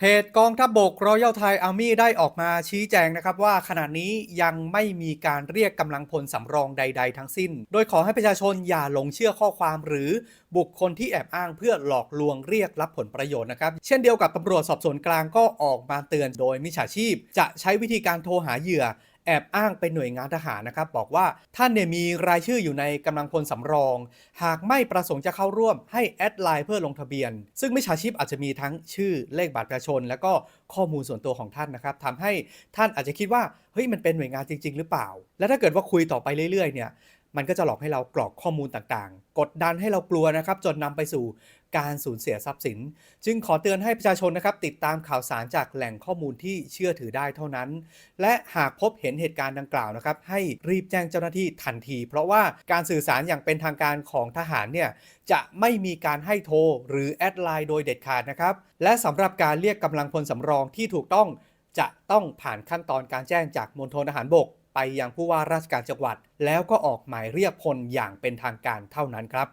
เพจกองทัพบบกรอยัลไทยอาร์มี่ได้ออกมาชี้แจงนะครับว่าขณะนี้ยังไม่มีการเรียกกำลังพลสำรองใด ๆ ทั้งสิ้น โดยขอให้ประชาชนอย่าหลงเชื่อข้อความหรือบุคคลที่แอบอ้างเพื่อหลอกลวงเรียกรับผลประโยชน์นะครับ เช่นเดียวกับตำรวจสอบสวนกลางก็ออกมาเตือนโดยมิจฉาชีพ จะใช้วิธีการโทรหาเหยื่อ แอบอ้างเป็นหน่วยงานทหารนะครับ บอกว่าท่านเนี่ยมีรายชื่ออยู่ในกำลังพลสำรอง หากไม่ประสงค์จะเข้าร่วมให้แอดไลน์เพื่อลงทะเบียน ซึ่งมิจฉาชีพอาจจะมีทั้งชื่อเลขบัตรประชาชน แล้วก็ข้อมูลส่วนตัวของท่านนะครับทำให้ท่านอาจจะคิดว่าเฮ้ยมันเป็นหน่วยงานจริง ๆ หรือเปล่า และถ้าเกิดว่าคุยต่อไปเรื่อยๆเนี่ย มันก็จะหลอกให้เรากรอกข้อมูลต่างๆ กดดันให้เรากลัวนะครับ จนนำไปสู่การสูญเสียทรัพย์สิน จึงขอเตือนให้ประชาชนนะครับ ติดตามข่าวสารจากแหล่งข้อมูลที่เชื่อถือได้เท่านั้น และหากพบเห็นเหตุการณ์ดังกล่าวนะครับ ให้รีบแจ้งเจ้าหน้าที่ทันที เพราะว่าการสื่อสารอย่างเป็นทางการของทหารเนี่ยจะไม่มีการให้โทรหรือแอดไลน์โดยเด็ดขาดนะครับ และสำหรับการเรียกกำลังพลสำรองที่ถูกต้องจะต้องผ่านขั้นตอนการแจ้งจากมณฑลทหารบก ไปยังผู้ว่าราชการจังหวัด แล้วก็ออกหมายเรียกพลอย่างเป็นทางการเท่านั้นครับ